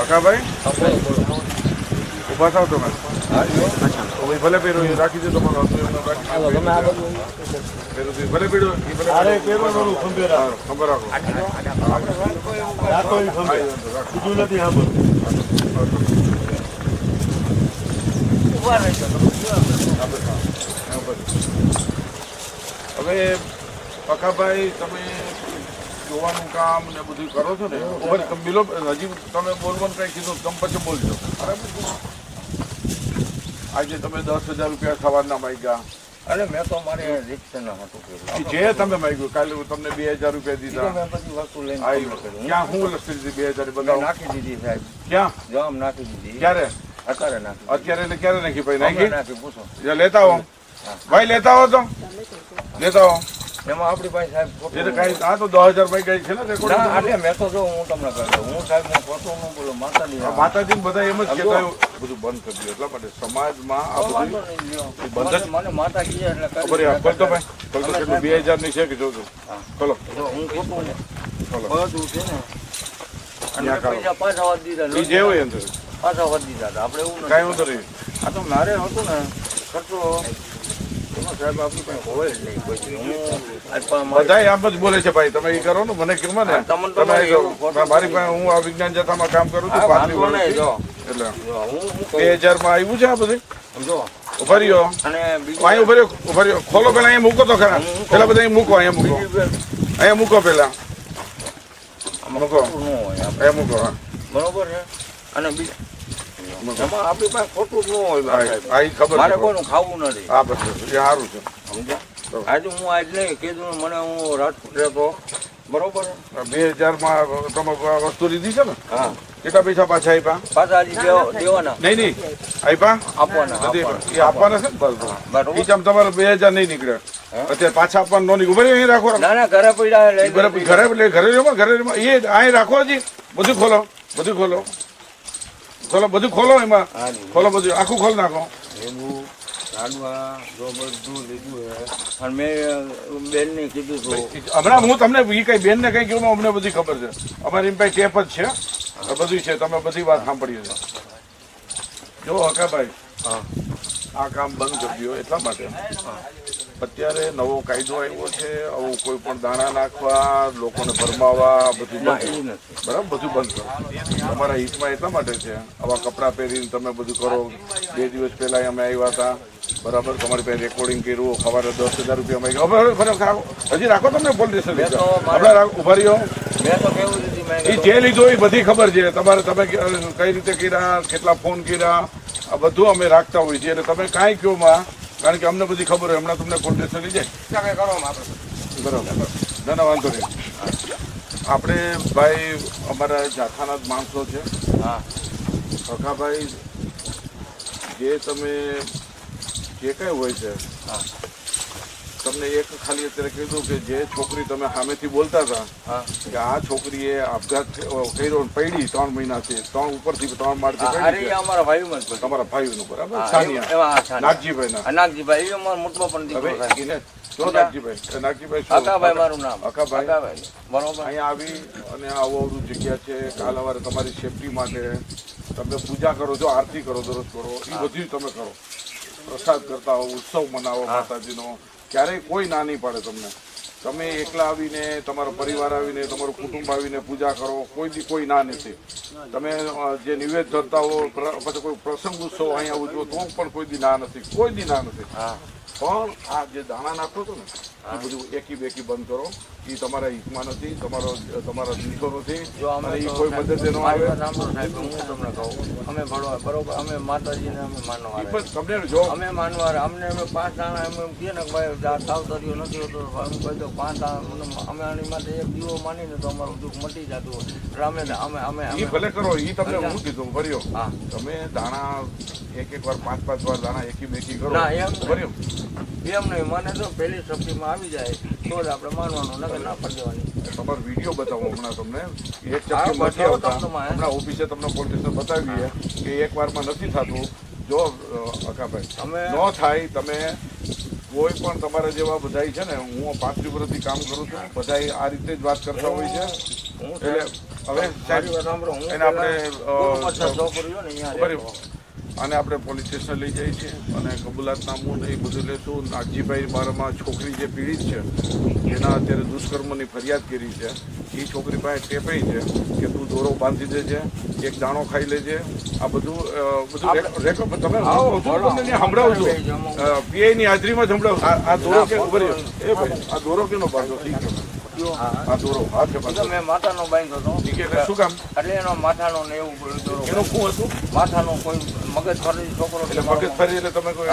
કાકાભાઈ? ઊભા થાવ તમે. ભલે પહેરો રાખી દો તમારો ભલે પહેરો હા, ખબર રાખો. રાખો. ખંભે. બીજું નથી સાંભળતું. હવે પકાભાઈ તમે જોવાનું કામ ને બધું કરો છો ને ઉપર તમે મિલો હજી તમે બોલવાનું કઈ કીધું તમે પછી બોલજો. બરાબર આજે તમે દસ હજાર રૂપિયા સવારના માગ્યા. અરે મેં તો મારે રિક્ષા હતું જે તમે માગ્યું કાલે હું તમને બે હજાર રૂપિયા દીધા. મેં બધી વસ્તુ લઈને. ક્યાં હું લખી દીધી બે હજાર બધા નાખી દીધી સાહેબ. ક્યાં? જવાબ નાખી દીધી. ક્યારે? અત્યારે નાખી અત્યારે એટલે ક્યારે નાખી ભાઈ? નાખી? નાખી પૂછો. જે લેતા હો. ભાઈ લેતા હો તો. લેતા હો એમાં આપણી પાસે સાહેબ એટલે કાંઈ આ તો દસ હજાર ભાઈ કઈ છે ને ના એટલે મેં તો જો હું તમને હું સાહેબ હું ખોટું ન બોલું માતાની આ માતાજી બધા એમ જ કહેતા બધું બંધ કરી દો એટલા માટે સમાજમાં આ બધું બંધ જ- મને- એટલે ખબર ભાઈ. કેટલું બે હજારની છે કે જોજો ચલો. હું ખોટું ને ખોલો બધું છે ને પાછા દીધા ઈ જે હોય અંદર પાછા દીધા આપણે એવું કાંઈ વાંધો નહીં. આ તો મારે હતું ને ખર્ચો બધા આમ જ બોલે છે ભાઈ તમે એ કરો ને મને કેમ ને તમે મારી પાસે હું આ વિજ્ઞાન જથ્થામાં કામ કરું છું. એટલે બે હજારમાં આવ્યું છે આ બધું? જો. ઊભા અને બીજું અહીંયા ઊભા રહ્યો ખોલો પેલા અહીંયા મૂકો તો ખરા. પેલા બધા અહીં મૂકો અહીંયા મૂકો. અહીંયા મૂકો પેલા. મૂકો. અહીંયા મૂકો હા. બરોબર છે? અને બીજું. એમાં આપણી પાસે ખોટું જ ન હોય ખબર મારે કોઈનું ખાવું નથી. હા બસ. એ સારું છે. સમજ્યા આજે હું આજ નહીં કીધું મને હું રાજકોટ રહેતો. બરોબર? બે હજારમાં તમે વસ્તુ લીધી છે ને? હા. કેટલા પૈસા પાછા આપ્યા પાછા હજી દેવા- દેવાના. નહીં નહીં. આપ્યા આપવાના એ આપવાના છે. બરોબર. ઈ ચમ તમારે બે હજાર નહીં નીકળે. અત્યારે પાછા આપવાનું નો નીકળે અહીં રાખો ના ના ઘરે પડ્યા લઈ ઘરે ઘરે ઘરે એ અહીં રાખો હજી. બધું ખોલો બધું ખોલો. ખોલો બધું ખોલો એમાં. ખોલો બધું આખું ખોલ નાખો. હમણાં હું તમને કઈ બેન ને કઈ કહ્યું અમને બધી ખબર છે. અમારી એમ કઈ ટેપ જ છે. બધું છે તમે બધી વાત સાંભળી છે. જો હકાભાઈ હા. આ કામ બંધ કરી દો એટલા માટે. અત્યારે નવો કાયદો આવ્યો છે આવું કોઈ પણ દાણા નાખવા લોકોને ભરમાવા બધું બરાબર? બધું બંધ કરો. તમારા હિતમાં એટલા માટે છે. આવા કપડાં પહેરીને તમે બધું કરો. બે દિવસ પહેલા અમે આવ્યા હતા. બરાબર? તમારી પાસે રેકોર્ડિંગ કર્યું સવારે દસ હજાર રૂપિયા અમે હવે હજી રાખો તમને પોલીસ હમણાં ઊભા રહ્યો. એ જે લીધો એ બધી ખબર છે. તમારે તમે કઈ રીતે કર્યા કેટલા ફોન કર્યા આ બધું અમે રાખતા હોઈએ છીએ. એટલે તમે કાંઈ કહો માં કારણ કે અમને બધી ખબર હોય હમણાં તમને ફોન લેશે લઈ જાય. બરાબર. ના વાંધો નહીં. આપણે ભાઈ અમારા જાથાના જ માણસો છે. હા. સખાભાઈ જે તમે જે કંઈ હોય છે હા. તમને એક ખાલી અત્યારે કીધું કે જે છોકરી તમે સામેથી બોલતા હતા કે આ છોકરીએ આપઘાત કર્યો પડી ત્રણ મહિનાથી ત્રણ ઉપરથી ત્રણ માળથી. અમારા ભાઈમાં. તમારા ભાઈનું બરાબર? સાનિયા. નાગજીભાઈના. આ નાગજીભાઈ એ અમારો મોટો પણ દીકરો હવે થાય. એને જો નાગજીભાઈ. નાગજીભાઈ અકાભાઈ મારું નામ. અકાભાઈ. અકાભાઈ. બરોબર. અહીંયા આવી અને આવું અવરું જગ્યા છે કાલ સવારે તમારી સેફટી માટે તમે પૂજા કરો છો આરતી કરો દરરોજ કરો એ બધું તમે કરો. પ્રસાદ કરતા હો ઉત્સવ મનાવો માતાજીનો. ક્યારેય કોઈ ના નહીં પાડે તમને. તમે એકલા આવીને તમારો પરિવાર આવીને તમારું કુટુંબ આવીને પૂજા કરો કોઈ બી કોઈ ના નથી તમે જે નિવેદ ધરતા હો પછી કોઈ પ્રસંગ ઉત્સવ અહીંયા ઉજવો તો પણ કોઈ દી ના નથી કોઈ દી ના નથી. પણ આ જે દાણા નાખો છો ને એ બધું એકી બેકી બંધ કરો. એ તમારા હિતમાં નથી તમારો તમારા દીકરો નથી. જો અમે અને ઈ કોઈ મદદ ન આવે. હું તમને કહું. અમે ભણવા બરોબર અમે માતાજીને અમે માનવા પણ તમને જો અમે માનવા અમને અમે પાંચ દાણા એમ એમ કહીએ ને કે ભાઈ સાવધારીઓ નથી હોતો હું કહી દો પાંચ દાણા અમે આની માટે એક દીવો માનીને તો અમારું દુઃખ મટી જતું હોય. અમે અમે અમે એ અમે ભલે કરો એ તમને હું કીધું ભર્યો. હા. તમે દાણા એક એક વાર પાંચ પાંચ વાર દાણા એકી બેકી કરો. ભર્યો. એમ નહીં મને તો પહેલી સબ્જીમાં આવી જાય તો જ આપણે માનવાનું નકર ના પડી દેવાની. તમારો વીડિયો બતાવો હમણાં તમને. એક ચક્કર નથી આવતા હમણાં ઓફિસે તમને પોલીસ બતાવીએ કે એક વારમાં નથી થતું. જો અકાભાઈ તમે ન થાય તમે કોઈ પણ તમારા જેવા બધાય છે ને હું પાંચમી વર્ષથી કામ કરું છું બધાય આ રીતે જ વાત કરતા હોય છે. એટલે હવે સાહેબ એને આપણે, આને આપણે પોલીસ સ્ટેશન લઈ જઈએ છીએ અને કબૂલાતનામું એ બધું લેશું. નાગજીભાઈ બારામાં છોકરી જે પીડિત છે એના અત્યારે દુષ્કર્મની ફરિયાદ કરી છે. એ છોકરી પાસે ટેપાઈ છે કે તું દોરો બાંધી દેજે એક દાણો ખાઈ લેજે. આ બધું બધું રેક- રેકોર્ડ તમે સંભળાવું છું પીઆઈની હાજરીમાં સંભળાવું આ- દોરો કે એ ભાઈ આ દોરો કેનો બાંધો? ઠીક છે. આ દોરો હાથે બાંધો મેં માથાનો બાંધ્યો હતો ઠીક છે એટલે શું કામ? એટલે એનો માથાનો ને એવું દોરો. એનું શું હતું? માથાનો કોઈ મગજ ફરી છોકરો એટલે મગજ ફરી એટલે તમે કોઈ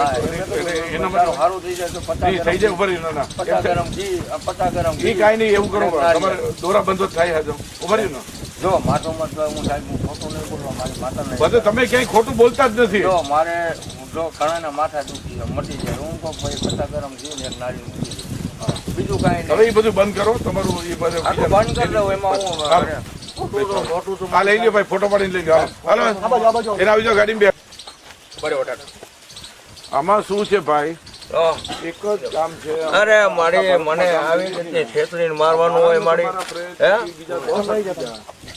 એના સારું સારું થઈ જાય તો પચાસ થઈ જાય ઊભા ના ના. પચાસ ગરમ ઘી પચાસ ગરમ ઘી. કાંઈ નહીં એવું કરો. તમારે દોરા બંધો થાય હાજો ઊભા રહ્યું ને. જો માથો મત હું સાહેબ હું ખોટું નહીં બોલવા મારી માથા બધે તમે ક્યાંય ખોટું બોલતા જ નથી. જો મારે જો ઘણાના માથા દુખી મટી જાય. હું કહું ભાઈ પચાસ ગરમ ઘી ને એક નારિયેળ મૂકી. બીજું કાંઈ હવે એ બધું બંધ કરો તમારું એ બધું બંધ કરી દઉં એમાં હું આ લઈ ભાઈ ફોટો પાડીને લઈ લ્યો. હાલો. હાલો એના આવી જાઓ ગાડીમાં બે આમાં શું છે ભાઈ? એક જ કામ છે. અરે મારી મને આવી રીતે છેતરીને મારવાનું હોય મારી હે?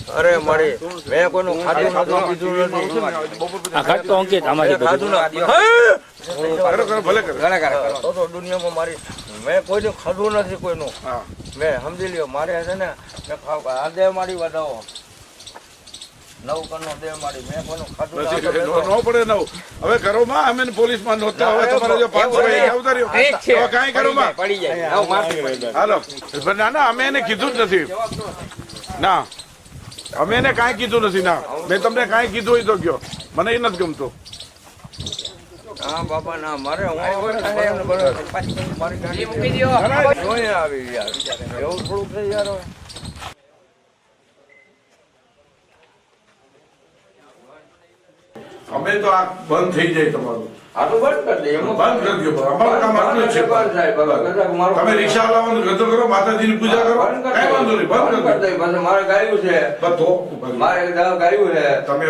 અરે મારી મેં કોઈનું ખાધું નથી કીધું નથી. આ ઘટ તો અંકિત અમારી મેં ખાધું બધું. નથી. હે! કરો કરો ભલે કરો. તો તો દુનિયામાં મારી મેં કોઈનું ખાધું નથી કોઈનું. હા. મેં સમજી લ્યો મારે છે ને મેં ખાવ આ દે મારી વધાવો. નવ કનો દે મારી મેં કોઈનું ખાધું પછી નથી. નો નો પડે નવ. હવે ઘરોમાં અમે પોલીસમાં નહોતા હવે તમારે જો પાંચસો ઉતાર્યો હવે કાંઈ ઘરોમાં? પડી જાય હાલો. ના ના અમે એને કીધું જ નથી. ના. અમે એને કાંઈ કીધું નથી ના. મેં તમને કાંઈ કીધું હોય તો કયો મને એ નથી ગમતું. હા બાપા ના મારે હું મારી ગાડી આવી યાર એવું થોડુંક થઈ યાર હવે. તો આ બંધ થઈ જાય તમારું. કામ તમે રિક્ષા લાવવાનું ગધો કરો માતાજીની પૂજા કરો. કઈ વાંધો નહીં બંધ બંધ કરી કરી દે. પછી મારે ગાયું છે. દો બસ તો ઊભા રહો. મારે ગાયું છે. તમે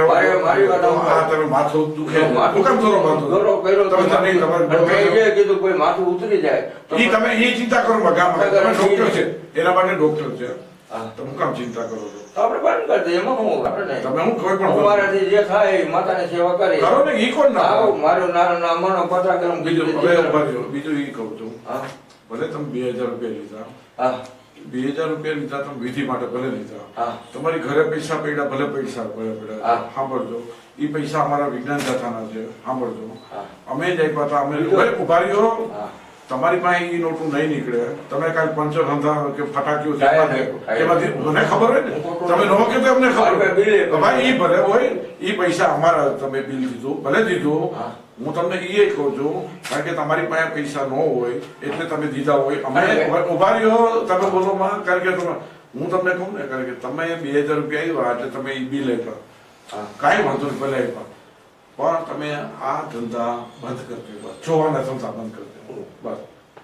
માથું દુખે. બાંધો? દોરો કર્યો તો તમે તમે. તમારે કીધું કોઈ માથું ઉતરી જાય ઈ તમે એ ચિંતા કરો ગામમાં તમે ડોક્ટર છે. એના માટે ડોક્ટર છે. હા. તમે કામ ચિંતા કરો છો? તો આપણે બંધ કરી દઈએ એમાં હું આપણે તમે હું કોઈ પણ હું જે થાય એ માતાની સેવા કરી કરો ને ઈ કોણ ના મારું નાનું ના મનો પચાસ ગ્રામ બીજું બીજું હવે ઊભા બીજું ઈ કહું છું. હા. ભલે તમે બે હજાર રૂપિયા લીધા હા. બે હજાર રૂપિયા લીધા તમે વિધિ માટે ભલે લીધા. હા. તમારી ઘરે પૈસા પડ્યા ભલે પૈસા ભલે પડ્યા. સાંભળજો. એ પૈસા અમારા વિજ્ઞાન જાથાના છે. સાંભળજો. અમે જ આપ્યા હતા. અમે ઊભા રહ્યો. તમારી પાસે એ નોટું નહીં નીકળે. તમે કાંઈ પંચો ધંધા કે ફટાકીઓ એમાંથી- મને ખબર હોય ને? તમે નો કે અમને ખબર હોય. ભાઈ એ ભલે હોય એ પૈસા અમારા તમે બિલ દીધું ભલે દીધું. હા. તમને એ કહું છું કારણ કે તમારી પાસે પૈસા ન હોય એટલે તમે દીધા હોય. અમે ઊભા રહ્યો તમે બોલો માં કારણ કે તમે હું તમને કહું ને કારણ કે તમે બે હજાર રૂપિયા આવ્યા એટલે તમે એ બિલ આપ્યા. કાંઈ વાંધો નહીં ભલે આપ્યા પણ તમે આ ધંધા બંધ કરી જોવાના ધંધા બંધ કરી બસ.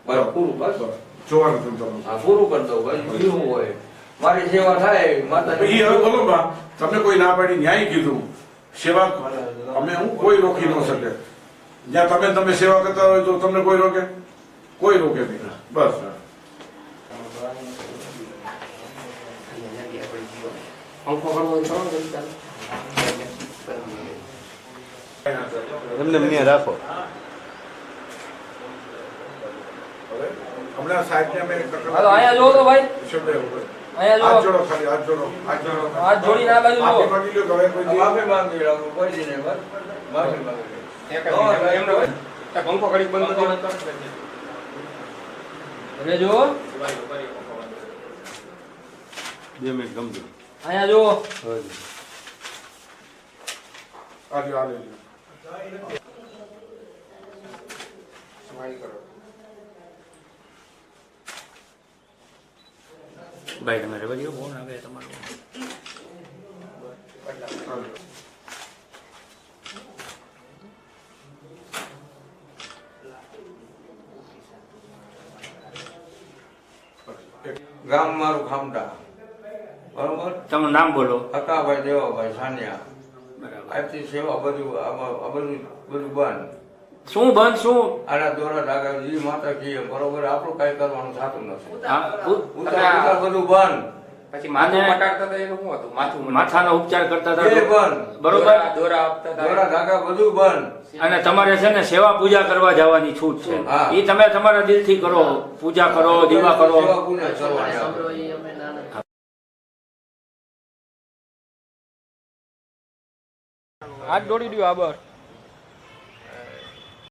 બરાબર પૂરું બસ જોવાનું જોવાના ધંધા બંધ હા પૂરું કરી દઉં ભાઈ શું હોય? મારી સેવા થાય ઈ માતાજી. હવે બોલો બા તમને કોઈ ના પાડી ન્યાય કીધું? સેવા અમે હું કોઈ રોકી ન શકે. જ્યાં તમે તમે સેવા કરતા હોય તો તમને કોઈ રોકે? કોઈ રોકે નહીં. બસ એમને એમને રાખો હવે હમણાં સાહેબને અમે હાલો અહીંયા જોવો તો ભાઈ. શબ્દ. અહીંયા હાથ જોવો જોડો ખાલી હાથ જોડો હાથ જોડો. હાથ જોડીને આ બાજુ જુઓ. માફી માંગી લો હવે કોઈ દી- માફી માંગી લો કોઈ દી નહીં બસ માફી માંગી લઉં. હવે જો બે મિનિટ ગમજો અહીંયા જુઓ. આ લ્યો, આ લઈ ભાઈ તમે રવા દો ફોન આવે તમારો. ગામ મારું ખામડા બરોબર? તમારું નામ બોલો. અકાભાઈ દેવાભાઈ સાનિયા. આજથી સેવા બધું આ બધું બધું બંધ. શું બંધ શું? આના દોરા ધાગા જી માતા કીએ બરોબર આપણું કઈ કરવાનું થતું નથી. ઉતાર ઉતાર બધું બંધ. પછી માથું પટાડતા હતા એનું શું હતું? માથું માથાનો ઉપચાર કરતા એ બંધ. બરોબર? દોરા- આપતા હતા. દોરા ધાગા બધું બંધ. અને તમારે છે ને સેવા પૂજા કરવા જવાની છૂટ છે. હા. એ તમે તમારા દિલથી કરો. પૂજા કરો દીવા કરો. સેવા પૂજા કરવાની. હાથ દોડી દો આબર